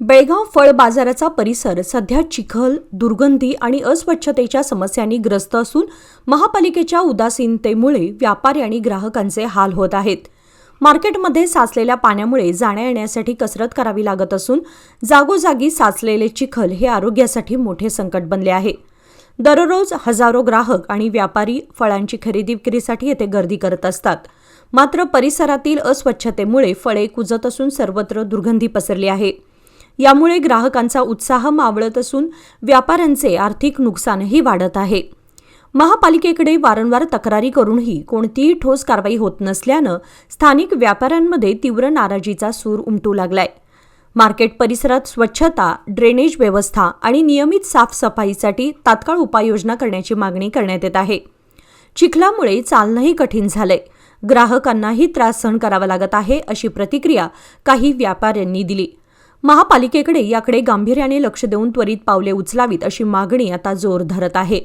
बेळगाव फळ बाजाराचा परिसर सध्या चिखल दुर्गंधी आणि अस्वच्छतेच्या समस्यांनी ग्रस्त असून महापालिकेच्या उदासीनतेमुळे व्यापारी आणि ग्राहकांचे हाल होत आहेत. मार्केटमध्ये साचलेल्या पाण्यामुळे जाण्या येण्यासाठी कसरत करावी लागत असून जागोजागी साचलेले चिखल हे आरोग्यासाठी मोठे संकट बनले आहे. दररोज हजारो ग्राहक आणि व्यापारी फळांची खरेदी विक्रीसाठी येथे गर्दी करत असतात. मात्र परिसरातील अस्वच्छतेमुळे फळे कुजत असून सर्वत्र दुर्गंधी पसरली आहे. यामुळे ग्राहकांचा उत्साह मावळत असून व्यापाऱ्यांचे आर्थिक नुकसानही वाढत आहे. महापालिकेकडे वारंवार तक्रारी करूनही कोणतीही ठोस कारवाई होत नसल्यानं स्थानिक व्यापाऱ्यांमध्ये तीव्र नाराजीचा सूर उमटू लागलाय. मार्केट परिसरात स्वच्छता ड्रेनेज व्यवस्था आणि नियमित साफसफाईसाठी तात्काळ उपाययोजना करण्याची मागणी करण्यात येत आहे. चिखलामुळे चालणंही कठीण झालंय. ग्राहकांनाही त्रास सहन करावा लागत आहे अशी प्रतिक्रिया काही व्यापाऱ्यांनी दिली. महापालिकेकडे याकडे गांभीर्याने लक्ष देऊन त्वरित पावले उचलावीत अशी मागणी आता जोर धरत आहे.